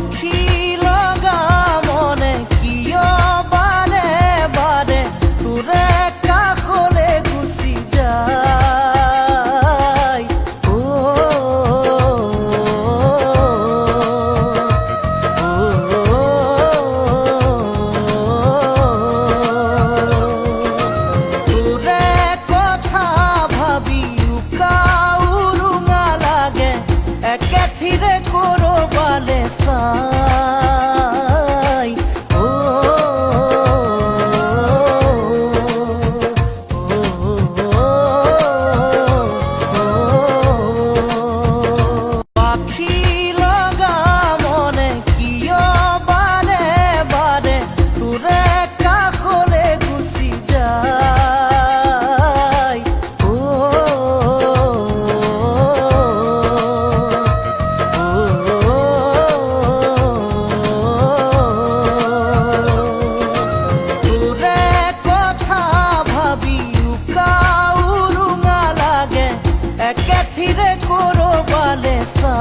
pokey ಕಾಲು ನಾಲಾಗೆ ಎಕ್ಕೆ ತಿರೆ ಕೊರೋ ಬಾಲೆ ಸಾ